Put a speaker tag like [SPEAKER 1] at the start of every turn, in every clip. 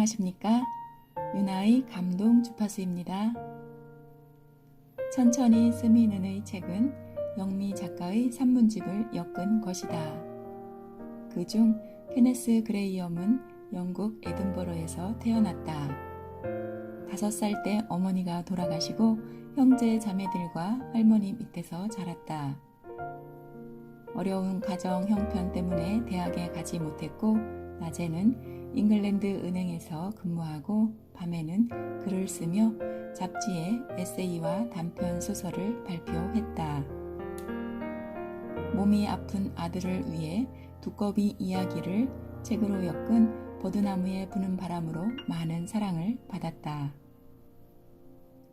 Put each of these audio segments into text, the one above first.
[SPEAKER 1] 안녕하십니까? 유나의 감동 주파수입니다. 천천히 스미는의 책은 영미 작가의 산문집을 엮은 것이다. 그중 케네스 그레이엄은 영국 에든버러에서 태어났다. 다섯 살때 어머니가 돌아가시고 형제 자매들과 할머니 밑에서 자랐다. 어려운 가정 형편 때문에 대학에 가지 못했고 낮에는 잉글랜드 은행에서 근무하고 밤에는 글을 쓰며 잡지에 에세이와 단편 소설을 발표했다. 몸이 아픈 아들을 위해 두꺼비 이야기를 책으로 엮은 버드나무에 부는 바람으로 많은 사랑을 받았다.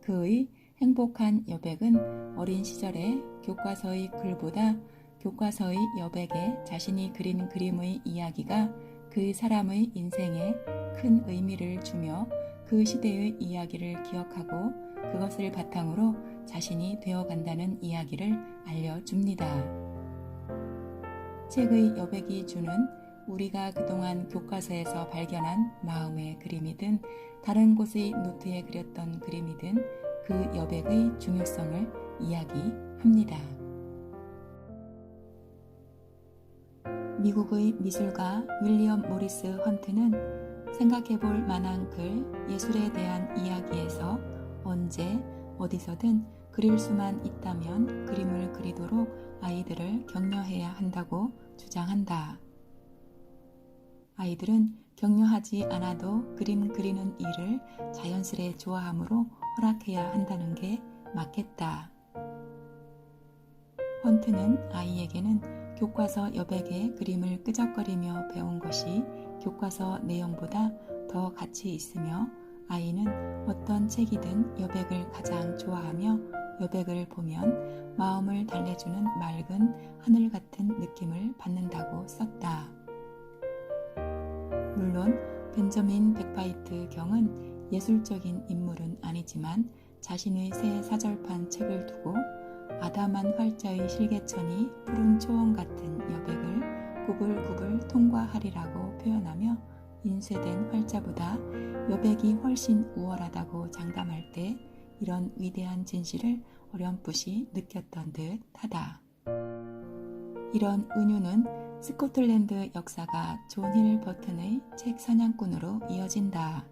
[SPEAKER 1] 그의 행복한 여백은 어린 시절에 교과서의 글보다 교과서의 여백에 자신이 그린 그림의 이야기가 그 사람의 인생에 큰 의미를 주며 그 시대의 이야기를 기억하고 그것을 바탕으로 자신이 되어간다는 이야기를 알려줍니다. 책의 여백이 주는 우리가 그동안 교과서에서 발견한 마음의 그림이든 다른 곳의 노트에 그렸던 그림이든 그 여백의 중요성을 이야기합니다. 미국의 미술가 윌리엄 모리스 헌트는 생각해 볼 만한 글, 예술에 대한 이야기에서 언제, 어디서든 그릴 수만 있다면 그림을 그리도록 아이들을 격려해야 한다고 주장한다. 아이들은 격려하지 않아도 그림 그리는 일을 자연스레 좋아함으로 허락해야 한다는 게 맞겠다. 헌트는 아이에게는 교과서 여백의 그림을 끄적거리며 배운 것이 교과서 내용보다 더 가치 있으며 아이는 어떤 책이든 여백을 가장 좋아하며 여백을 보면 마음을 달래주는 맑은 하늘 같은 느낌을 받는다고 썼다. 물론 벤저민 백바이트 경은 예술적인 인물은 아니지만 자신의 새 사절판 책을 두고 아담한 활자의 실개천이 푸른 초원 같은 여백을 구불구불 통과하리라고 표현하며 인쇄된 활자보다 여백이 훨씬 우월하다고 장담할 때 이런 위대한 진실을 어렴풋이 느꼈던 듯 하다. 이런 은유는 스코틀랜드 역사가 존 힐 버튼의 책 사냥꾼으로 이어진다.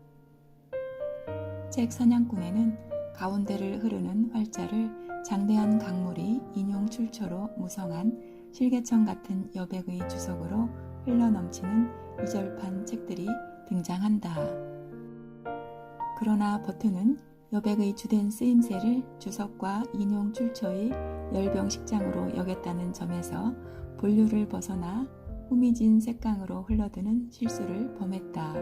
[SPEAKER 1] 책 사냥꾼에는 가운데를 흐르는 활자를 장대한 강물이 인용 출처로 무성한 실개천 같은 여백의 주석으로 흘러넘치는 이절판 책들이 등장한다. 그러나 버튼은 여백의 주된 쓰임새를 주석과 인용 출처의 열병식장으로 여겼다는 점에서 본류를 벗어나 후미진 색강으로 흘러드는 실수를 범했다.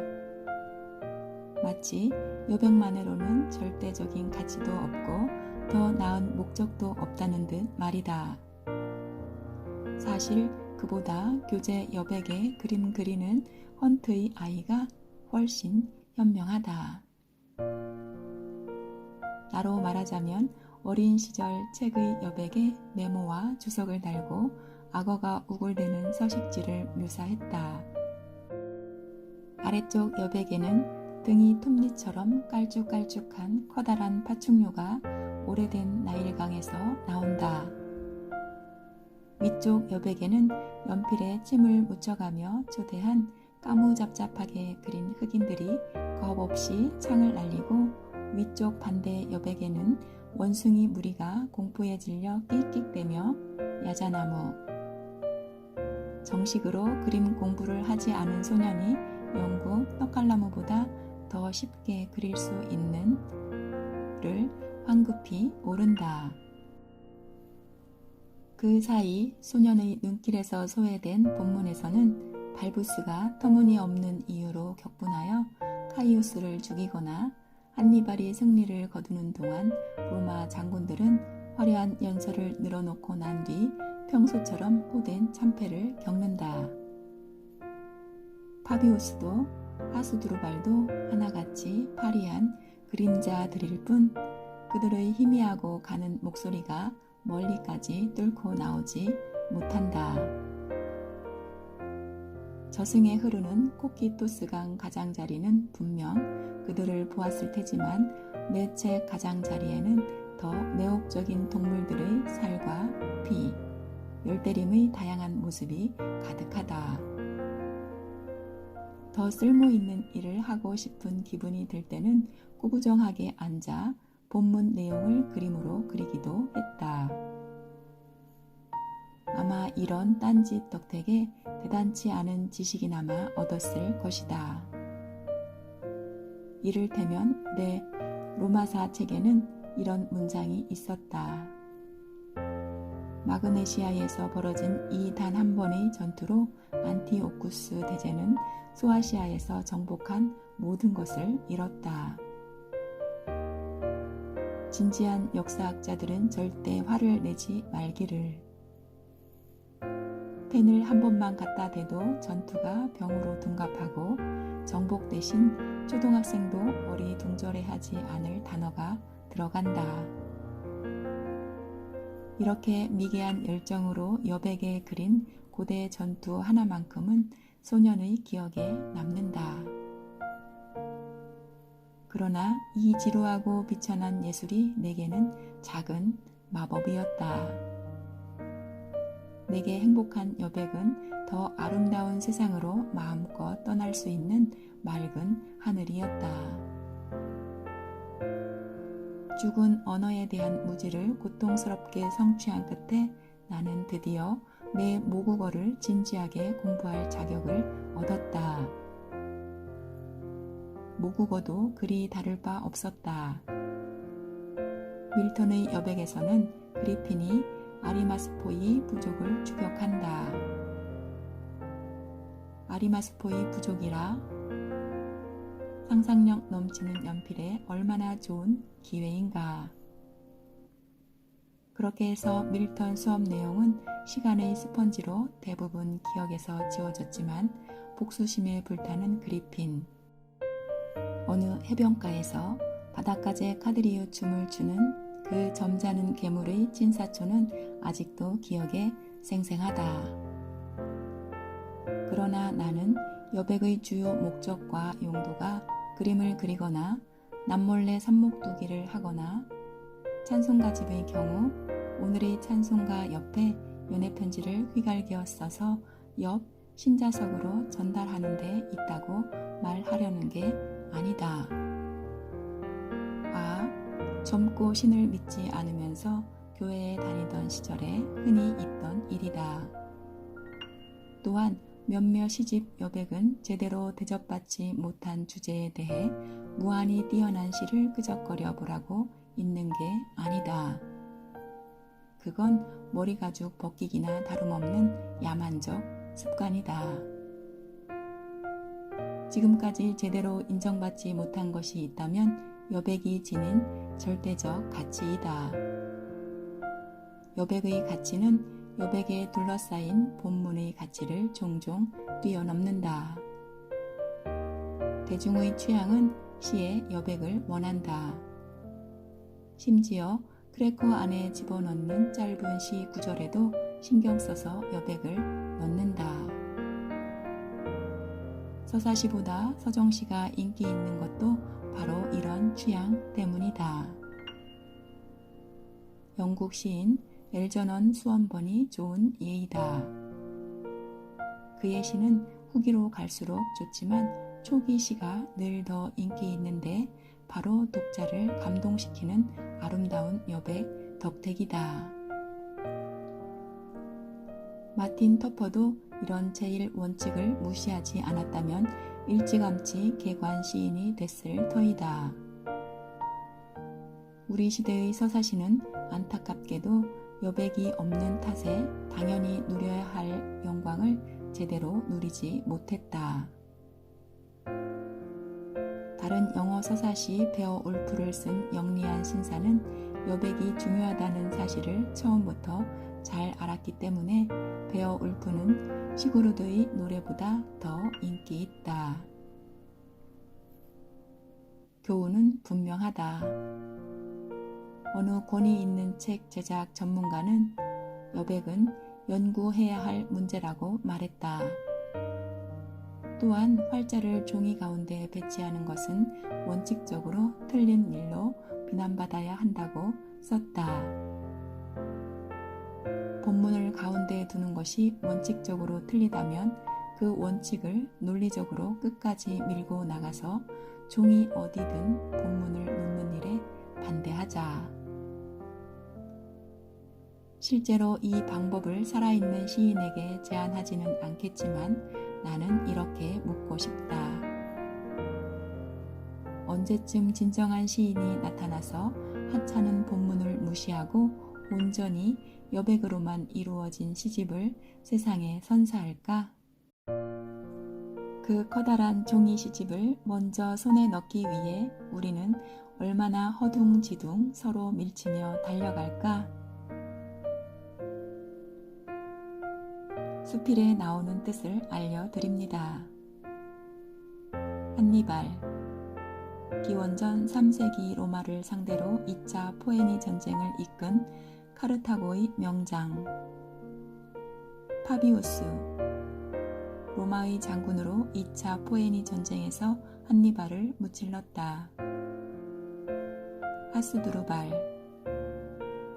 [SPEAKER 1] 마치 여백만으로는 절대적인 가치도 없고 더 나은 목적도 없다는 듯 말이다. 사실 그보다 교재 여백에 그림 그리는 헌트의 아이가 훨씬 현명하다. 나로 말하자면 어린 시절 책의 여백에 메모와 주석을 달고 악어가 우글대는 서식지를 묘사했다. 아래쪽 여백에는 등이 톱니처럼 깔쭉깔쭉한 커다란 파충류가 오래된 나일강에서 나온다. 위쪽 여백에는 연필에 침을 묻혀가며 초대한 까무잡잡하게 그린 흑인들이 겁없이 창을 날리고 위쪽 반대 여백에는 원숭이 무리가 공포에 질려 끽끽대며 야자나무 정식으로 그림 공부를 하지 않은 소년이 영국 떡갈나무보다 더 쉽게 그릴 수 있는 를 황급히 오른다. 그 사이 소년의 눈길에서 소외된 본문에서는 발부스가 터무니없는 이유로 격분하여 카이우스를 죽이거나 한니발이 승리를 거두는 동안 로마 장군들은 화려한 연설을 늘어놓고 난 뒤 평소처럼 호된 참패를 겪는다. 파비우스도 하수두루발도 하나같이 파리한 그림자들일 뿐 그들의 희미하고 가는 목소리가 멀리까지 뚫고 나오지 못한다. 저승에 흐르는 코키토스강 가장자리는 분명 그들을 보았을 테지만 내 책 가장자리에는 더 매혹적인 동물들의 살과 피, 열대림의 다양한 모습이 가득하다. 더 쓸모 있는 일을 하고 싶은 기분이 들 때는 꾸부정하게 앉아 본문 내용을 그림으로 그리기도 했다. 아마 이런 딴짓 덕택에 대단치 않은 지식이나마 얻었을 것이다. 이를테면 내 로마사 책에는 이런 문장이 있었다. 마그네시아에서 벌어진 이 단 한 번의 전투로 안티오쿠스 대제는 소아시아에서 정복한 모든 것을 잃었다. 진지한 역사학자들은 절대 화를 내지 말기를. 펜을 한 번만 갖다 대도 전투가 병으로 둔갑하고 정복 대신 초등학생도 어리둥절해하지 않을 단어가 들어간다. 이렇게 미개한 열정으로 여백에 그린 고대 전투 하나만큼은 소년의 기억에 남는다. 그러나 이 지루하고 비천한 예술이 내게는 작은 마법이었다. 내게 행복한 여백은 더 아름다운 세상으로 마음껏 떠날 수 있는 맑은 하늘이었다. 죽은 언어에 대한 무지를 고통스럽게 성취한 끝에 나는 드디어 내 모국어를 진지하게 공부할 자격을 얻었다. 모국어도 그리 다를 바 없었다. 밀턴의 여백에서는 그리핀이 아리마스포이 부족을 추격한다. 아리마스포이 부족이라 상상력 넘치는 연필에 얼마나 좋은 기회인가. 그렇게 해서 밀턴 수업 내용은 시간의 스펀지로 대부분 기억에서 지워졌지만 복수심에 불타는 그리핀. 어느 해변가에서 바닷가재 카드리오 춤을 추는 그 점잖은 괴물의 찐사초는 아직도 기억에 생생하다. 그러나 나는 여백의 주요 목적과 용도가 그림을 그리거나 남몰래 삽목두기를 하거나 찬송가집의 경우 오늘의 찬송가 옆에 연애 편지를 휘갈겨 써서 옆 신자석으로 전달하는 데 있다고 말하려는 게 아니다. 아, 젊고 신을 믿지 않으면서 교회에 다니던 시절에 흔히 있던 일이다. 또한 몇몇 시집 여백은 제대로 대접받지 못한 주제에 대해 무한히 뛰어난 시를 끄적거려 보라고 있는 게 아니다. 그건 머리 가죽 벗기기나 다름없는 야만적 습관이다. 지금까지 제대로 인정받지 못한 것이 있다면 여백이 지닌 절대적 가치이다. 여백의 가치는 여백에 둘러싸인 본문의 가치를 종종 뛰어넘는다. 대중의 취향은 시의 여백을 원한다. 심지어 크래커 안에 집어넣는 짧은 시 구절에도 신경 써서 여백을 넣는다. 서사시보다 서정시가 인기 있는 것도 바로 이런 취향 때문이다. 영국 시인 엘저넌 수원번이 좋은 예이다. 그의 시는 후기로 갈수록 좋지만 초기 시가 늘 더 인기 있는데 바로 독자를 감동시키는 아름다운 여백 덕택이다. 마틴 터퍼도 이런 제일 원칙을 무시하지 않았다면 일찌감치 개관 시인이 됐을 터이다. 우리 시대의 서사시는 안타깝게도 여백이 없는 탓에 당연히 누려야 할 영광을 제대로 누리지 못했다. 다른 영어 서사시 베어 올프를 쓴 영리한 신사는 여백이 중요하다는 사실을 처음부터 잘 알았기 때문에 베어 울프는 시그루드의 노래보다 더 인기 있다. 교훈은 분명하다. 어느 권위 있는 책 제작 전문가는 여백은 연구해야 할 문제라고 말했다. 또한 활자를 종이 가운데 배치하는 것은 원칙적으로 틀린 일로 비난받아야 한다고 썼다. 본문을 가운데에 두는 것이 원칙적으로 틀리다면 그 원칙을 논리적으로 끝까지 밀고 나가서 종이 어디든 본문을 놓는 일에 반대하자. 실제로 이 방법을 살아있는 시인에게 제안하지는 않겠지만 나는 이렇게 묻고 싶다. 언제쯤 진정한 시인이 나타나서 하찮은 본문을 무시하고 온전히 여백으로만 이루어진 시집을 세상에 선사할까? 그 커다란 종이 시집을 먼저 손에 넣기 위해 우리는 얼마나 허둥지둥 서로 밀치며 달려갈까? 수필에 나오는 뜻을 알려드립니다. 한니발 기원전 3세기 로마를 상대로 2차 포에니 전쟁을 이끈 카르타고의 명장 파비우스 로마의 장군으로 2차 포에니 전쟁에서 한니발을 무찔렀다. 하스두르발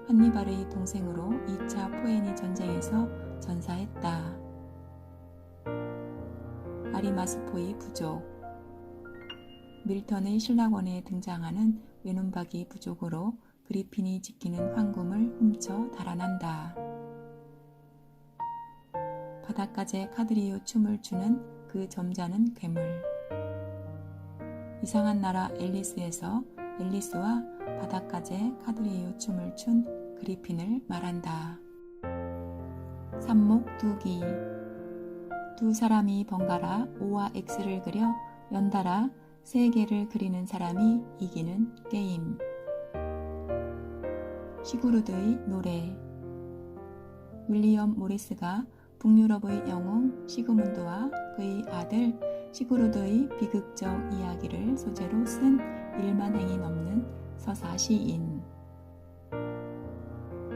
[SPEAKER 1] 한니발의 동생으로 2차 포에니 전쟁에서 전사했다. 아리마스포의 부족 밀턴의 신라권에 등장하는 외눈박이 부족으로 그리핀이 지키는 황금을 훔쳐 달아난다. 바닷가재 카드리오 춤을 추는 그 점잖은 괴물. 이상한 나라 앨리스에서 앨리스와 바닷가재 카드리오 춤을 춘 그리핀을 말한다. 삽목 두기 두 사람이 번갈아 O와 X를 그려 연달아 세 개를 그리는 사람이 이기는 게임 시구르드의 노래. 윌리엄 모리스가 북유럽의 영웅 시그문드와 그의 아들 시구르드의 비극적 이야기를 소재로 쓴 1만 행이 넘는 서사 시인.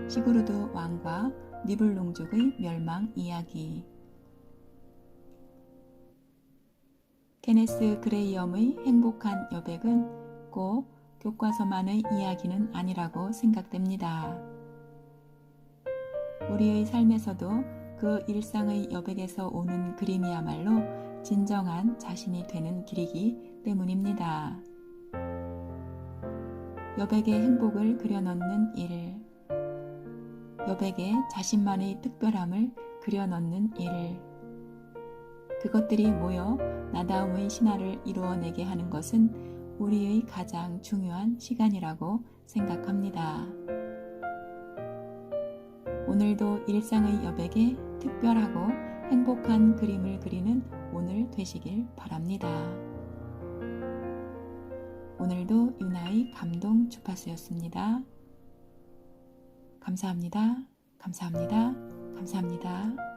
[SPEAKER 1] 시구르드 왕과 니블롱족의 멸망 이야기. 케네스 그레이엄의 행복한 여백은 꼭 교과서만의 이야기는 아니라고 생각됩니다. 우리의 삶에서도 그 일상의 여백에서 오는 그림이야말로 진정한 자신이 되는 길이기 때문입니다. 여백의 행복을 그려넣는 일, 여백에 자신만의 특별함을 그려넣는 일. 그것들이 모여 나다움의 신화를 이루어내게 하는 것은 우리의 가장 중요한 시간이라고 생각합니다. 오늘도 일상의 여백에 특별하고 행복한 그림을 그리는 오늘 되시길 바랍니다. 오늘도 유나의 감동 주파수였습니다. 감사합니다. 감사합니다. 감사합니다.